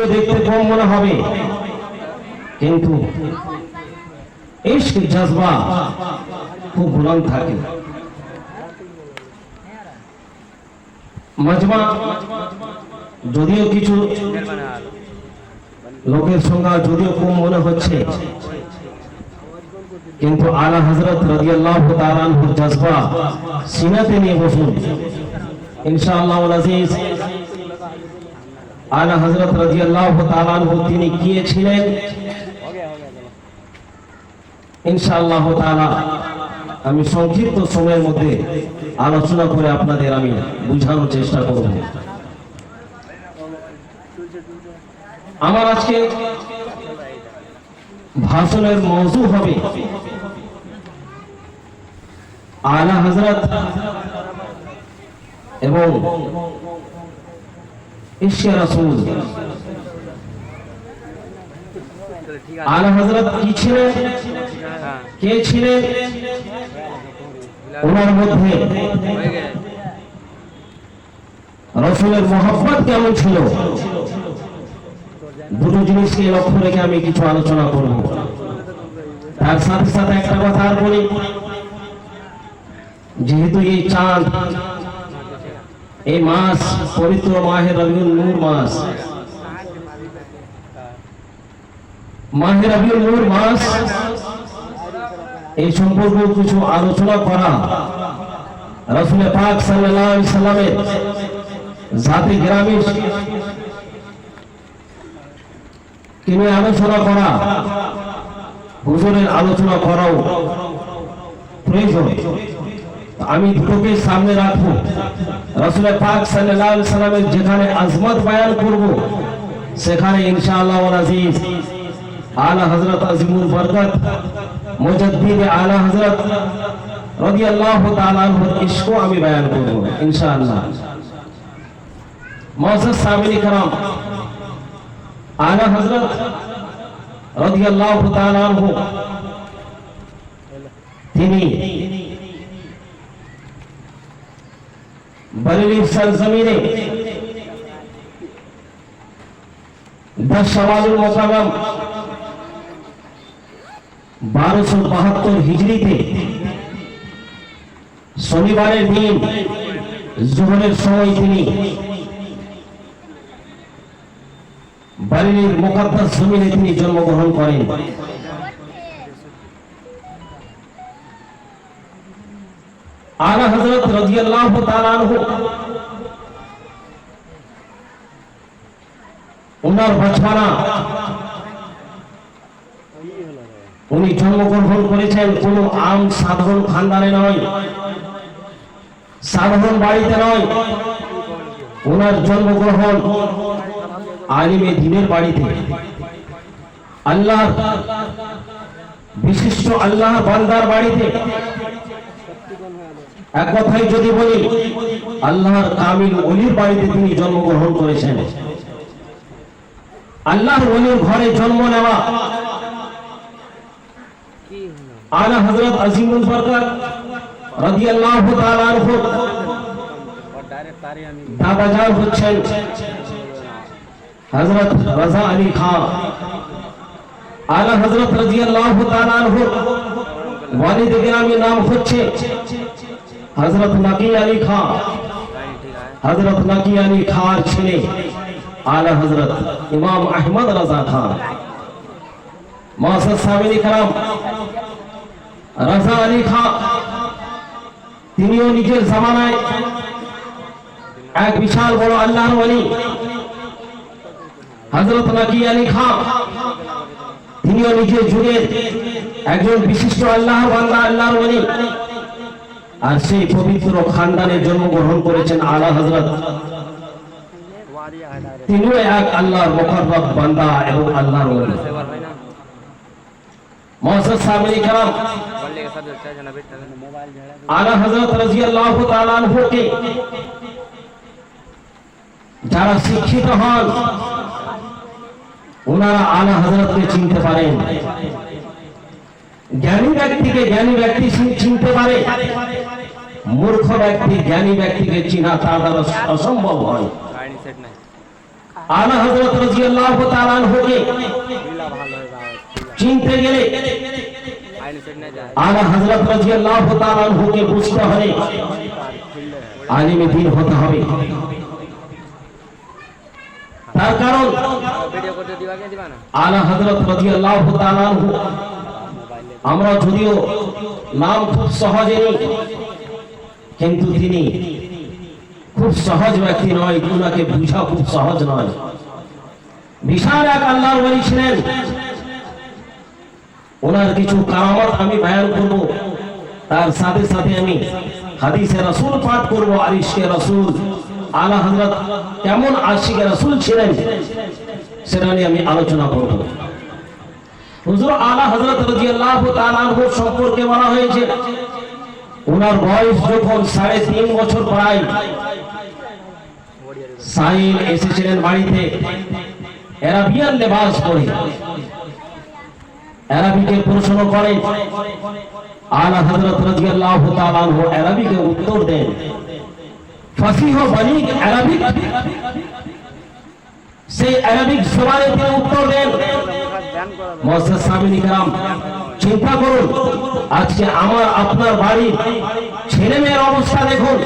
যদিও দেখতে কম মনে হবে। কিন্তু ইশক, জজবা খুব বুলন্দ থাকে। মজমা যদিও কিছু লোকের সংখ্যা যদিও কম মনে হচ্ছে, কিন্তু আলা হজরত আনহুর জজবা সিনাতে নিয়ে বসুন। ইনশাআল্লাহ আজিজ আলা হজরত রাদিয়াল্লাহু তাআলা আনহু তিনি গিয়েছিলেন ইনশাআল্লাহ তাআলা, আমি সংক্ষিপ্ত সময়ের মধ্যে আলোচনা করে আপনাদের আমি বুঝানোর চেষ্টা করব। আমার আজকে ভাষণের মৌজু হবে আলা হজরত এবং রসুলের মোহাম্মত কেমন ছিল? দুটো জিনিসকে লক্ষ্য রেখে আমি কিছু আলোচনা করব। তার সাথে সাথে একটা কথা আর বলি। যেহেতু এই চাঁদ এই মাস পবিত্র মাহের রবিউল নূর মাস। মাহের রবিউল নূর মাস, এই সম্পর্কে কিছু আলোচনা করা। রসুল পাক সাল্লাল্লাহু আলাইহি জাতি গ্রামীণ তিনি আলোচনা করা, হুজুরের আলোচনা করাও প্রয়োজন। আমি দুটোকে সামনে রাখবো রসুল পাক সাল্লাল্লাহু আলাইহি সাল্লামের যেখানে আজমত বয়ান করব সেখানে ইনশাআল্লাহ ওয়াল আজিজ আলা হযরত আজিমুল বরকত মুজাদ্দিদ আলা হযরত রাদিয়াল্লাহু তাআলা আনহুর ইশকও আমি বয়ান করব ইনশাআল্লাহ মুআজ্জাজ সামিনী کرام আলা হযরত রাদিয়াল্লাহু তাআলা আনহু তিনি বরেলির সরজমিনে দশ সওয়ালুল মোকাররম বারোশো বাহাত্তর হিজড়িতে শনিবারের দিন জোহরের সময় তিনি বারেলির মোকাদ্দাস জমিনে তিনি জন্মগ্রহণ করেন। তাআলা আনহু। ওনার উনি জন্মগ্রহণ করেছেন কোন আম সাধারণ খানদানে নয় সাধারণ বাড়িতে নয়। ওনার জন্মগ্রহণ আলিমে দিনের বাড়িতে। আল্লাহ বিশিষ্ট আল্লাহ বান্দার বাড়িতে। এক কথায় যদি বলি, আল্লাহর কামিল অলির বাড়িতে তিনি জন্মগ্রহণ করেছেন। আল্লাহর অলির ঘরে জন্ম নেওয়া। আলা হযরত আজিমুল বরকত রাদিয়াল্লাহু তাআলা আনহু হচ্ছেন। হযরত রাজা আলী খান। আলা হযরত রাদিয়াল্লাহু তাআলা আনহু ওয়ালিদ গ্রামী নাম হচ্ছে হজরত নাকি আলী খাঁ হজরত নাকি আলী খাঁর ছেলে আলা হজরত ইমাম আহমদ রাজা খান। মহাসদ সামিনী কালাম রাজা আলী খাঁ তিনিও নিজের জামানায় এক বিশাল বড় আল্লাহর ওয়ালি হজরত নাকি আলী খাঁ তিনিও নিজের যুগের একজন বিশিষ্ট আল্লাহর বান্দা, আল্লাহর ওয়ালি আর সেই পবিত্র খানদানে জন্মগ্রহণ করেছেন আলা হযরত তিনিও এক আল্লাহর মুকররব বান্দা এবং আল্লাহর ওলি মহসদ সামিনী کرام আলা হযরত রাদিয়াল্লাহু তাআলা আনহুকে যারা শিক্ষিত হন ওনারা আলা হযরতকে চিনতে পারেন জ্ঞানী ব্যক্তিকে জ্ঞানী ব্যক্তি চিনতে পারে। মূর্খ ব্যক্তি জ্ঞানী ব্যক্তিকে চিনা তার দ্বারা অসম্ভব হয়। আলা হজরত রাজিয়াল্লাহু তাআলা আনহুকে চিনতে গেলে আলা হযরত রাদিয়াল্লাহু তাআলা আনহুকে বুঝতে হবে, আলিমে দ্বীন হতে হবে। তার কারণ আলা হযরত রাদিয়াল্লাহু তাআলা আনহু আমরা যদিও নাম খুব সহজে কিন্তু তিনি খুব সহজ ব্যক্তি নয় ওনাকে বুঝা খুব সহজ নয়। বিশাল এক আল্লাহর ওলি ছিলেন। ওনার কিছু কারামত আমি বয়ান করব। তার সাথে সাথে আমি হাদিসে রাসূল পাঠ করব আর ইশকে রাসূল। আলা হযরত কেমন আশিকে রাসূল ছিলেন, সেটা নিয়ে আমি আলোচনা করব। হুজুর আলা হযরত রাদিয়াল্লাহু তাআলা সম্পর্কে বলা হয়েছে ওনার বয়স যখন সাড়ে তিন বছর প্রায় সাইন এসেছিলেন বাড়িতে। অ্যারাবিয়ান লেবাস পরে, অ্যারাবিকে প্রশ্ন করে। আলা হযরত রাদিয়াল্লাহু তাআলা অ্যারাবিকে উত্তর দেন। ফাসিহ বালিগ অ্যারাবিক। সেই অ্যারাবিক সবাই তিনি উত্তর দেন। স্বামী মহাসাদ সামিন ইকরাম, চিন্তা করুন, আজকে আমার, আপনার বাড়ির ছেলে মেয়ের অবস্থা দেখুন।